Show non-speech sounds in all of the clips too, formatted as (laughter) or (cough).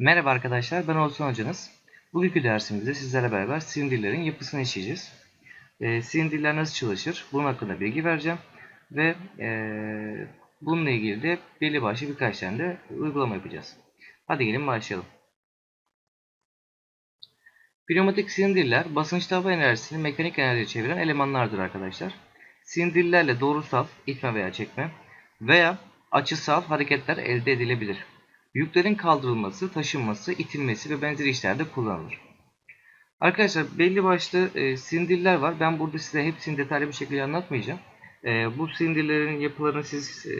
Merhaba arkadaşlar, ben Oğuzhan Hocanız. Bugünkü dersimizde sizlerle beraber silindirlerin yapısını işleyeceğiz. E, silindirler nasıl çalışır? Bunun hakkında bilgi vereceğim. Ve e, bununla ilgili de belli başlı birkaç tane de uygulama yapacağız. Hadi gelin başlayalım. Pneumatik silindirler basınçlı hava enerjisini mekanik enerjiye çeviren elemanlardır arkadaşlar. Silindirlerle doğrusal itme veya çekme veya açısal hareketler elde edilebilir. Yüklerin kaldırılması, taşınması, itilmesi ve benzeri işlerde kullanılır. Arkadaşlar belli başlı e, silindirler var. Ben burada size hepsini detaylı bir şekilde anlatmayacağım. E, bu silindirlerin yapılarını siz e,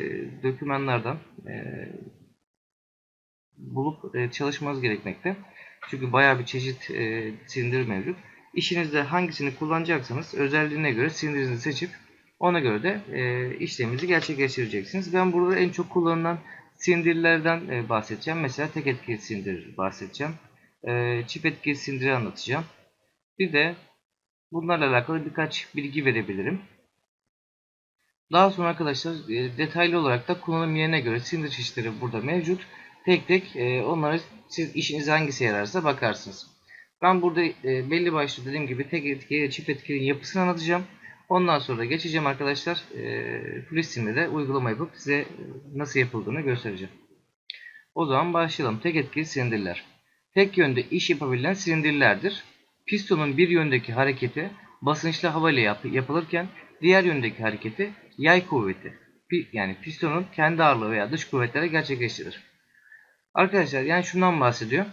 dokümanlardan e, bulup e, çalışmanız gerekmekte. Çünkü bayağı bir çeşit e, silindir mevcut. İşinizde hangisini kullanacaksanız özelliğine göre silindirinizi seçip ona göre de e, işleminizi gerçekleştireceksiniz. Ben burada en çok kullanılan silindirlerden e, bahsedeceğim. Mesela tek etkili silindir bahsedeceğim. E, çift etkili silindiri anlatacağım. Bir de bunlarla alakalı birkaç bilgi verebilirim. Daha sonra arkadaşlar e, detaylı olarak da kullanım yerine göre silindir çeşitleri burada mevcut. Tek tek e, onları siz işinize hangisi yararsa bakarsınız. Ben burada e, belli başlı dediğim gibi tek etkili çift etkilinin yapısını anlatacağım. Ondan sonra geçeceğim arkadaşlar. E, de uygulama yapıp size nasıl yapıldığını göstereceğim. O zaman başlayalım. Tek etkili silindirler. Tek yönde iş yapabilen silindirlerdir. Pistonun bir yöndeki hareketi basınçlı hava ile yap yapılırken diğer yöndeki hareketi yay kuvveti yani pistonun kendi ağırlığı veya dış kuvvetlere gerçekleştirir. Arkadaşlar yani şundan bahsediyor.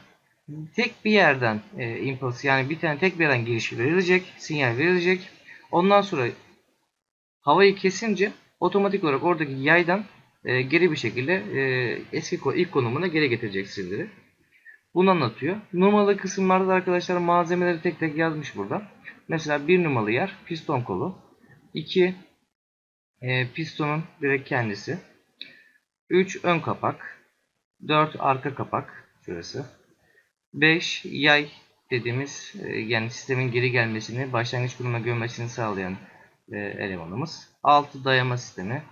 Tek bir yerden e, impuls yani bir tane tek bir yerden giriş verilecek, sinyal verilecek. Ondan sonra havayı kesince otomatik olarak oradaki yaydan e, geri bir şekilde e, eski ilk konumuna geri getirecek silindiri. Bunu anlatıyor. Numaralı kısımlarda da arkadaşlar malzemeleri tek tek yazmış burada. Mesela bir numaralı yer piston kolu. 2 e, pistonun direkt kendisi. 3 ön kapak. 4 arka kapak. Şurası. 5 yay dediğimiz e, yani sistemin geri gelmesini, başlangıç konumuna gömmesini sağlayan e, elemanımız. 6 dayama sistemi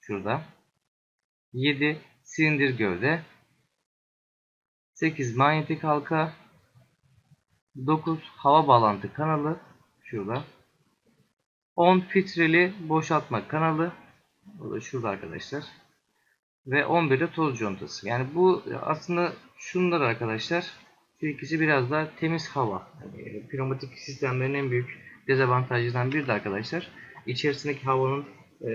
şurada. 7 silindir gövde. 8 manyetik halka. 9 hava bağlantı kanalı şurada. 10 filtreli boşaltma kanalı. O da şurada arkadaşlar. Ve 11 de toz contası. Yani bu aslında şunlar arkadaşlar. Şu ikisi biraz daha temiz hava. Yani pneumatik sistemlerin en büyük dezavantajlarından biri de arkadaşlar. İçerisindeki havanın e,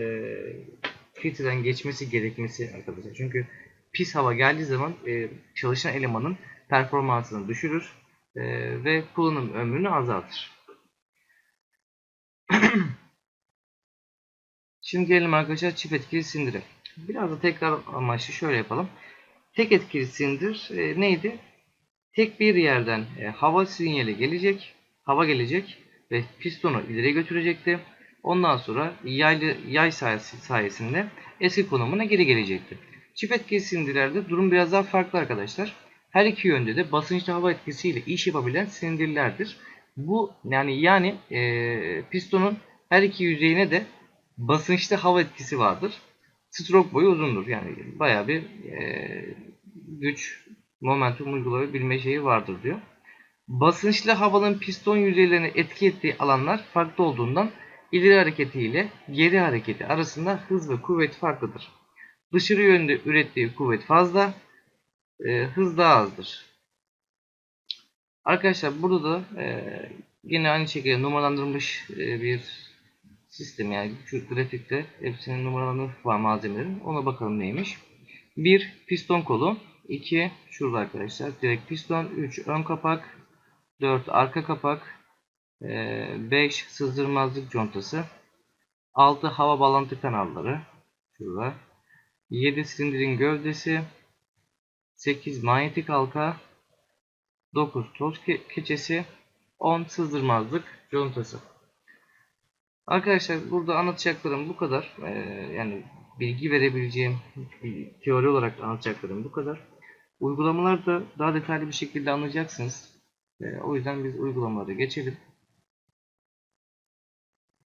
filtreden geçmesi gerekmesi arkadaşlar. Çünkü pis hava geldiği zaman e, çalışan elemanın performansını düşürür e, ve kullanım ömrünü azaltır. (clears throat) Şimdi gelelim arkadaşlar çift etkili sindire. Biraz da tekrar amaçlı şöyle yapalım. Tek etkili sindir e, neydi? Tek bir yerden e, hava sinyali gelecek, hava gelecek ve pistonu ileri götürecekti. Ondan sonra yaylı, yay sayesinde eski konumuna geri gelecekti. Çift etkili silindirlerde durum biraz daha farklı arkadaşlar. Her iki yönde de basınçlı hava etkisiyle iş yapabilen silindirlerdir. Bu yani yani e, pistonun her iki yüzeyine de basınçlı hava etkisi vardır. Stroke boyu uzundur. Yani baya bir e, güç, momentum uygulayabilme şeyi vardır diyor. Basınçlı havanın piston yüzeylerine etki ettiği alanlar farklı olduğundan ileri hareketi ile geri hareketi arasında hız ve kuvvet farklıdır. Dışarı yönde ürettiği kuvvet fazla, e, hız daha azdır. Arkadaşlar burada da e, yine aynı şekilde numaralandırılmış e, bir sistem yani şu grafikte hepsinin numaralandırılmış var malzemelerin. Ona bakalım neymiş. 1 piston kolu, 2 şurada arkadaşlar. Direkt piston, 3 ön kapak, 4 arka kapak, 5 sızdırmazlık contası, 6 hava bağlantı kanalları. Şurada, 7 silindirin gövdesi, 8 manyetik halka, 9 toz keçesi, 10 sızdırmazlık contası. Arkadaşlar burada anlatacaklarım bu kadar. Ee, yani bilgi verebileceğim teori olarak anlatacaklarım bu kadar. Uygulamalarda daha detaylı bir şekilde anlayacaksınız. Ee, o yüzden biz uygulamalara geçelim.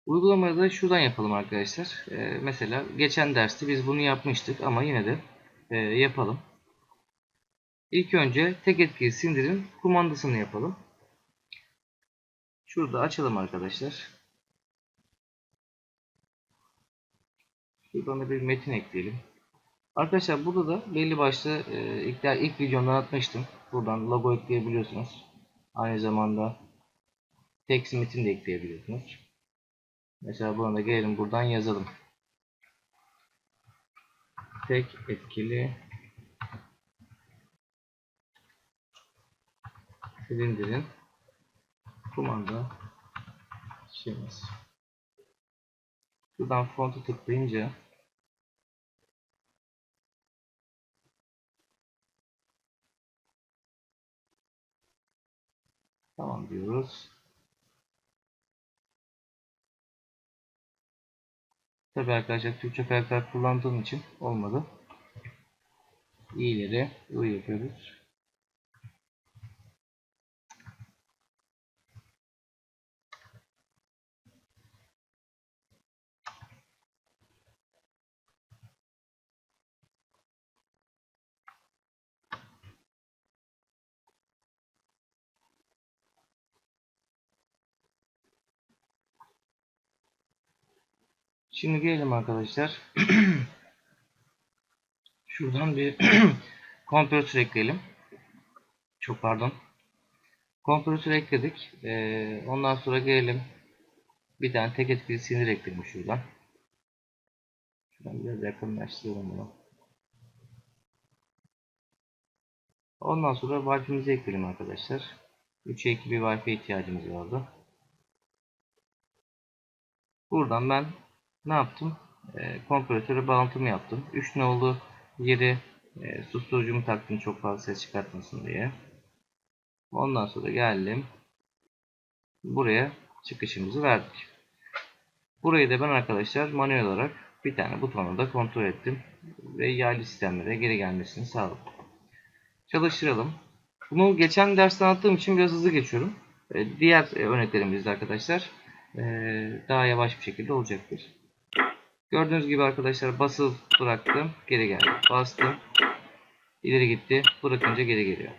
Uygulamayı da şuradan yapalım arkadaşlar. Ee, mesela geçen derste biz bunu yapmıştık ama yine de e, yapalım. İlk önce tek etkili sindirin kumandasını yapalım. Şurada açalım arkadaşlar. Şuradan da bir metin ekleyelim. Arkadaşlar burada da belli başlı e, ilk, ilk videomda anlatmıştım. Buradan logo ekleyebiliyorsunuz. Aynı zamanda text metin de ekleyebiliyorsunuz. Mesela buna da gelelim buradan yazalım. Tek etkili silindirin kumanda şeması. Buradan fontu tıklayınca Tamam diyoruz. Tabi arkadaşlar Türkçe karakter kullandığım için olmadı. İyileri U yapıyoruz. Şimdi gelelim arkadaşlar. (clears throat) Şuradan bir (clears throat) kompresör ekleyelim. Çok pardon. Kompresör ekledik. Ee, ondan sonra gelelim. Bir tane tek etkili sinir ekleyelim şuradan. Şuradan biraz yakınlaştıralım bunu. Ondan sonra Wi-Fi'mizi ekleyelim arkadaşlar. 3'e 2 bir Wi-Fi ihtiyacımız vardı. Buradan ben ne yaptım? E, kompresöre bağlantımı yaptım. 3 nolu yeri e, susturucumu taktım çok fazla ses çıkartmasın diye. Ondan sonra geldim. Buraya çıkışımızı verdik. Burayı da ben arkadaşlar manuel olarak bir tane butonla da kontrol ettim. Ve yaylı sistemlere geri gelmesini sağladım. Çalıştıralım. Bunu geçen derste anlattığım için biraz hızlı geçiyorum. E, diğer e, örneklerimizde arkadaşlar e, daha yavaş bir şekilde olacaktır. Gördüğünüz gibi arkadaşlar basılı bıraktım. Geri geldi. Bastım. ileri gitti. Bırakınca geri geliyor.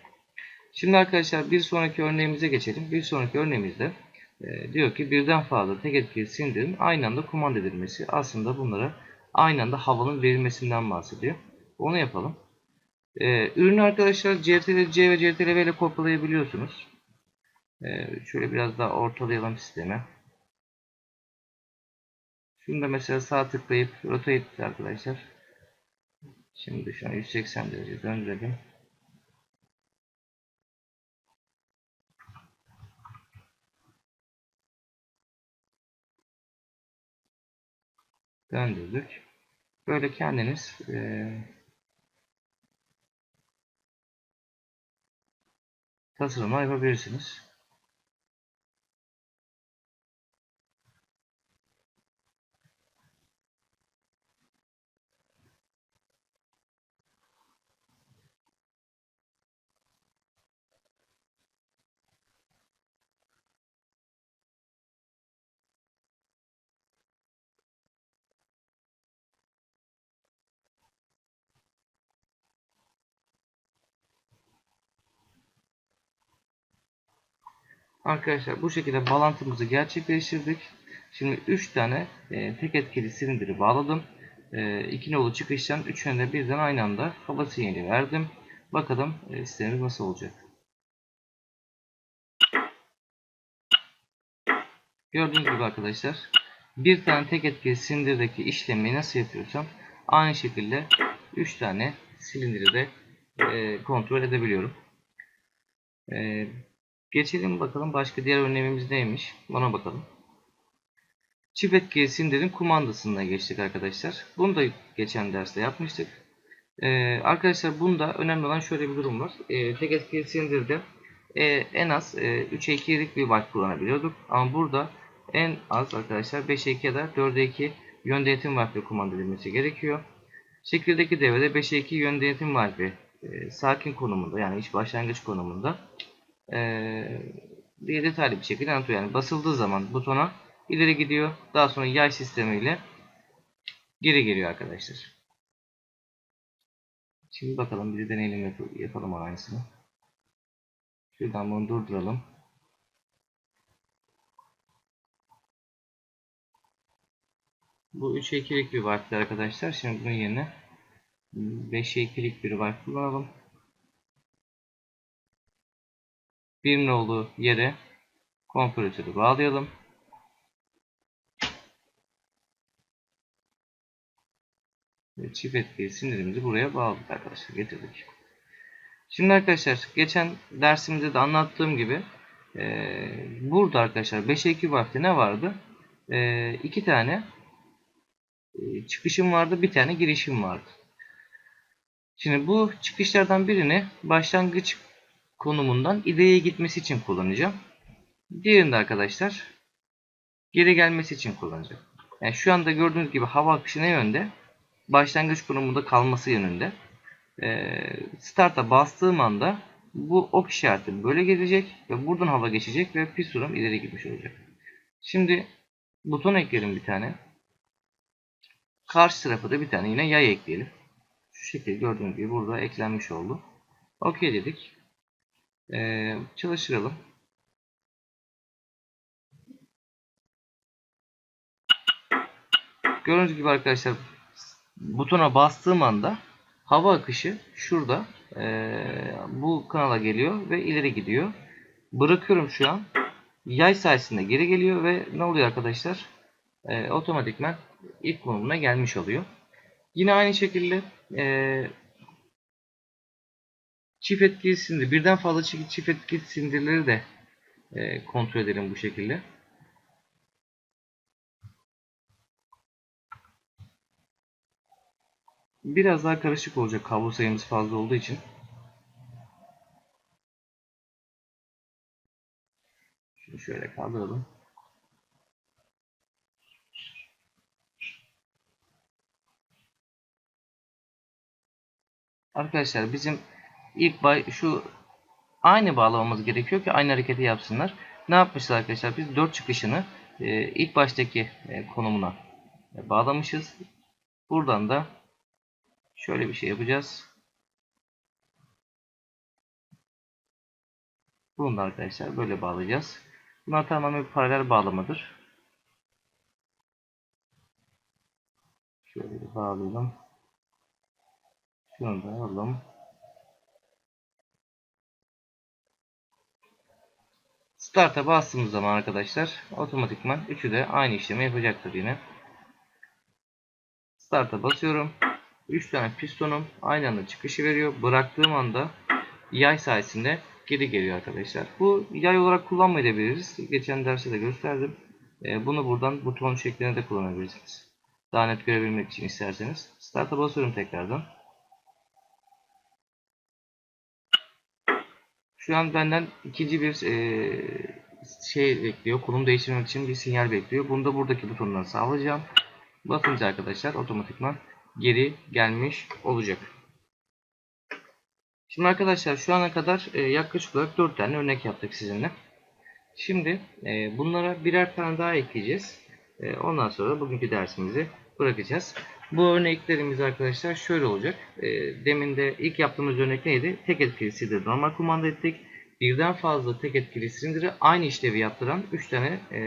Şimdi arkadaşlar bir sonraki örneğimize geçelim. Bir sonraki örneğimizde e, diyor ki birden fazla tek etkili sindirin aynı anda kumanda edilmesi. Aslında bunlara aynı anda havanın verilmesinden bahsediyor. Onu yapalım. E, ürünü arkadaşlar CTRL-C ve CTRL-V ile kopyalayabiliyorsunuz. E, şöyle biraz daha ortalayalım sistemi. Şunu da mesela sağ tıklayıp rotate arkadaşlar. Şimdi şu an 180 derece döndürelim. Döndürdük. Böyle kendiniz e, tasarımlar yapabilirsiniz. Arkadaşlar bu şekilde bağlantımızı gerçekleştirdik. Şimdi 3 tane e, tek etkili silindiri bağladım. E, nolu çıkıştan üçüne de birden aynı anda hava sinyali verdim. Bakalım e, sistemimiz nasıl olacak. Gördüğünüz gibi arkadaşlar bir tane tek etkili silindirdeki işlemi nasıl yapıyorsam aynı şekilde 3 tane silindiri de e, kontrol edebiliyorum. E, Geçelim bakalım başka diğer örneğimiz neymiş. Ona bakalım. Çift etkili sindirin kumandasına geçtik arkadaşlar. Bunu da geçen derste yapmıştık. Ee, arkadaşlar bunda önemli olan şöyle bir durum var. Ee, tek etkili sindirde e, en az e, 3'e 2'lik bir byte kullanabiliyorduk. Ama burada en az arkadaşlar 5'e 2 ya da 4'e 2 yön denetim Wi-Fi kumanda edilmesi gerekiyor. Şekildeki devrede 5'e 2 yön denetim Wi-Fi e, sakin konumunda yani iş başlangıç konumunda ee, diye detaylı bir şekilde anlatıyor. Yani basıldığı zaman butona ileri gidiyor. Daha sonra yay sistemiyle geri geliyor arkadaşlar. Şimdi bakalım bir de deneyelim yap- yapalım aynısını. Şuradan bunu durduralım. Bu 3'e 2'lik bir varp'tı arkadaşlar. Şimdi bunun yerine 5'e 2'lik bir varp kullanalım. Bir nolu yere kompresörü bağlayalım. Ve çift etkili sinirimizi buraya bağladık arkadaşlar. Getirdik. Şimdi arkadaşlar geçen dersimizde de anlattığım gibi e, burada arkadaşlar 5'e 2 varp'te ne vardı? E, tane e, çıkışım vardı. Bir tane girişim vardı. Şimdi bu çıkışlardan birini başlangıç konumundan ileriye gitmesi için kullanacağım. Diğerini de arkadaşlar geri gelmesi için kullanacağım. Yani şu anda gördüğünüz gibi hava akışı ne yönde? Başlangıç konumunda kalması yönünde. Ee, start'a bastığım anda bu ok işareti böyle gelecek ve buradan hava geçecek ve pistonum ileri gitmiş olacak. Şimdi buton ekleyelim bir tane. Karşı tarafa da bir tane yine yay ekleyelim. Şu şekilde gördüğünüz gibi burada eklenmiş oldu. OK dedik. Ee, çalıştıralım. Gördüğünüz gibi arkadaşlar butona bastığım anda hava akışı şurada ee, bu kanala geliyor ve ileri gidiyor. Bırakıyorum şu an. Yay sayesinde geri geliyor ve ne oluyor arkadaşlar? Ee, otomatikman ilk konumuna gelmiş oluyor. Yine aynı şekilde ee, çift etkili sindir, birden fazla çift, etkili sindirleri de ee, kontrol edelim bu şekilde. Biraz daha karışık olacak kablo sayımız fazla olduğu için. Şunu şöyle kaldıralım. Arkadaşlar bizim ilk bay şu aynı bağlamamız gerekiyor ki aynı hareketi yapsınlar. Ne yapmışlar arkadaşlar? Biz 4 çıkışını e, ilk baştaki e, konumuna bağlamışız. Buradan da şöyle bir şey yapacağız. Bunu da arkadaşlar böyle bağlayacağız. Bunlar tamamen bir paralel bağlamadır. Şöyle bağlayalım. Şunu da alalım. Start'a bastığımız zaman arkadaşlar otomatikman üçü de aynı işlemi yapacaktır yine. Start'a basıyorum. 3 tane pistonum aynı anda çıkışı veriyor. Bıraktığım anda yay sayesinde geri geliyor arkadaşlar. Bu yay olarak kullanmayabiliriz. Geçen derste de gösterdim. Bunu buradan buton şeklinde de kullanabilirsiniz. Daha net görebilmek için isterseniz. Start'a basıyorum tekrardan. Şu an benden ikinci bir e, şey bekliyor. Konum değiştirmek için bir sinyal bekliyor. Bunu da buradaki butondan sağlayacağım. Basınca arkadaşlar otomatikman geri gelmiş olacak. Şimdi arkadaşlar şu ana kadar e, yaklaşık olarak 4 tane örnek yaptık sizinle. Şimdi e, bunlara birer tane daha ekleyeceğiz. E, ondan sonra bugünkü dersimizi bırakacağız. Bu örneklerimiz arkadaşlar şöyle olacak. E, demin de ilk yaptığımız örnek neydi? Tek etkili silindir normal kumanda ettik. Birden fazla tek etkili silindiri aynı işlevi yaptıran 3 tane e,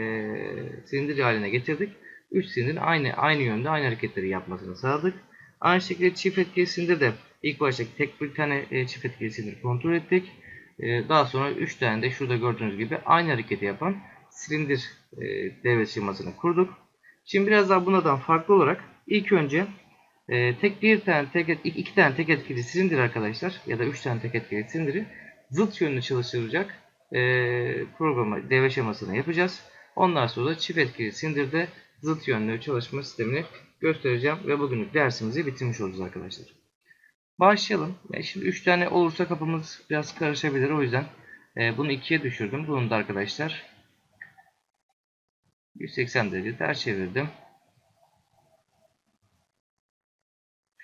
silindir haline getirdik. 3 silindirin aynı aynı yönde aynı hareketleri yapmasını sağladık. Aynı şekilde çift etkili silindir de ilk başta tek bir tane e, çift etkili silindir kontrol ettik. E, daha sonra 3 tane de şurada gördüğünüz gibi aynı hareketi yapan silindir e, devre şemasını kurduk. Şimdi biraz daha bunlardan farklı olarak ilk önce e, tek bir tane tek et, iki tane tek etkili silindir arkadaşlar ya da üç tane tek etkili silindiri zıt yönlü çalıştıracak e, programı devre şemasını yapacağız. Ondan sonra çift etkili silindirde zıt yönlü çalışma sistemini göstereceğim ve bugünlük dersimizi bitirmiş olacağız arkadaşlar. Başlayalım. Yani şimdi 3 tane olursa kapımız biraz karışabilir. O yüzden e, bunu 2'ye düşürdüm. Bunu da arkadaşlar 180 derece ters çevirdim.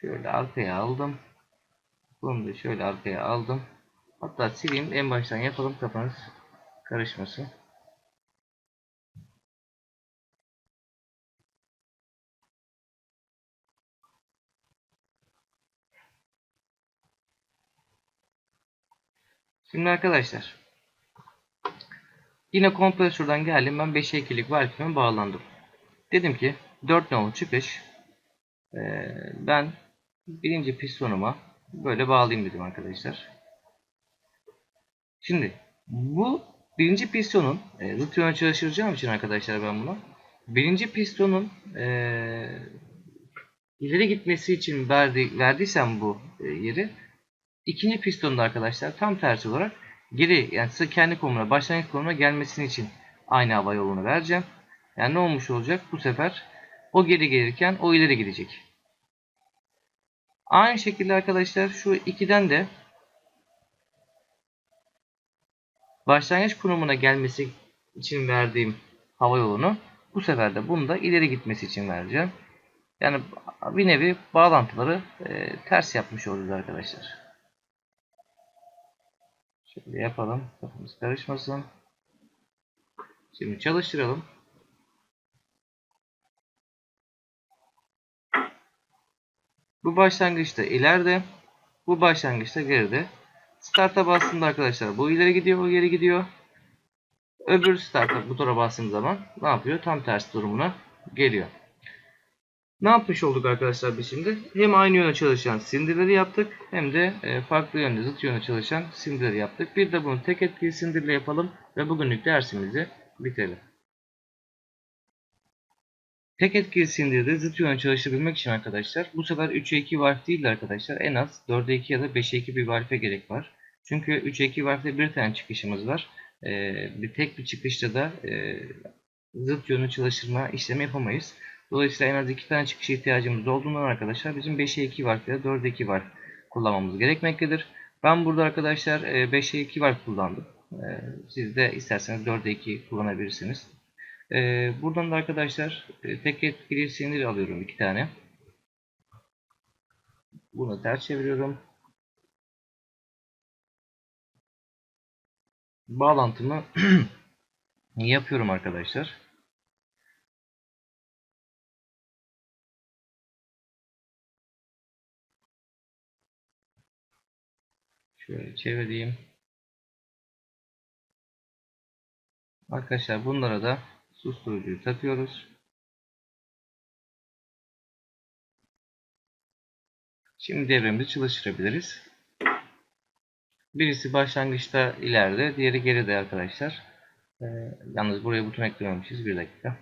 Şöyle arkaya aldım. Bunu da şöyle arkaya aldım. Hatta sileyim en baştan yapalım kafanız karışmasın. Şimdi arkadaşlar yine kompresörden geldim. Ben 5'e 2'lik valfime bağlandım. Dedim ki 4 nolu çıkış ee, ben birinci pistonuma böyle bağlayayım dedim arkadaşlar. Şimdi bu birinci pistonun e, yöne çalıştıracağım için arkadaşlar ben bunu birinci pistonun e, ileri gitmesi için verdi, verdiysem bu e, yeri ikinci pistonda arkadaşlar tam tersi olarak geri yani size kendi konumuna başlangıç konumuna gelmesini için aynı hava yolunu vereceğim. Yani ne olmuş olacak bu sefer o geri gelirken o ileri gidecek. Aynı şekilde arkadaşlar şu 2'den de başlangıç konumuna gelmesi için verdiğim hava yolunu bu sefer de bunu da ileri gitmesi için vereceğim. Yani bir nevi bağlantıları e, ters yapmış olacağız arkadaşlar. Şöyle yapalım. Kafamız karışmasın. Şimdi çalıştıralım. Bu başlangıçta ileride. Bu başlangıçta geride. Start'a bastığımda arkadaşlar bu ileri gidiyor, bu geri gidiyor. Öbür start'a butona bastığım zaman ne yapıyor? Tam ters durumuna geliyor. Ne yapmış olduk arkadaşlar biz şimdi? Hem aynı yöne çalışan sindirleri yaptık hem de e, farklı yönde zıt yöne çalışan sindirleri yaptık. Bir de bunu tek etkili sindirle yapalım ve bugünlük dersimizi bitirelim. Tek etkili sindirde zıt yöne çalışabilmek için arkadaşlar bu sefer 3'e 2 valf değil de arkadaşlar en az 4'e 2 ya da 5'e 2 bir valfe gerek var. Çünkü 3'e 2 valfte bir tane çıkışımız var. Ee, bir tek bir çıkışta da e, zıt yönü çalıştırma işlemi yapamayız. Dolayısıyla en az 2 tane çıkışa ihtiyacımız olduğundan arkadaşlar bizim 5'e 2 valf ya da 4'e 2 valf kullanmamız gerekmektedir. Ben burada arkadaşlar 5'e 2 valf kullandım. Ee, siz de isterseniz 4'e 2 kullanabilirsiniz. Ee, buradan da arkadaşlar e, tek etkili sinir alıyorum iki tane. Bunu ters çeviriyorum. Bağlantımı (clears throat) yapıyorum arkadaşlar. Şöyle çevireyim. Arkadaşlar bunlara da susturucuyu takıyoruz. Şimdi devremizi çalıştırabiliriz. Birisi başlangıçta ileride, diğeri geride arkadaşlar. Ee, yalnız buraya buton eklememişiz. Bir dakika.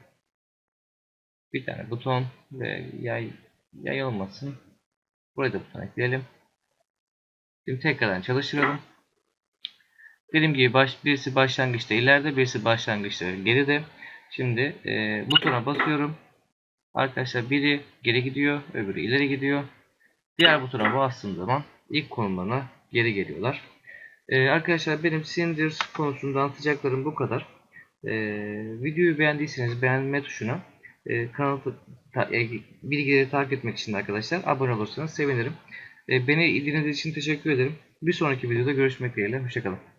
Bir tane buton ve yay, yay olmasın. Buraya da buton ekleyelim. Şimdi tekrardan çalıştıralım. Dediğim gibi baş, birisi başlangıçta ileride, birisi başlangıçta geride. Şimdi e, butona basıyorum. Arkadaşlar biri geri gidiyor, öbürü ileri gidiyor. Diğer butona bastığım zaman ilk konumlarına geri geliyorlar. E, arkadaşlar benim sindir konusunda anlatacaklarım bu kadar. E, videoyu beğendiyseniz beğenme tuşuna e, kanalı ta, e, bilgileri takip etmek için de arkadaşlar abone olursanız sevinirim. E, beni ilginiz için teşekkür ederim. Bir sonraki videoda görüşmek dileğiyle. Hoşçakalın.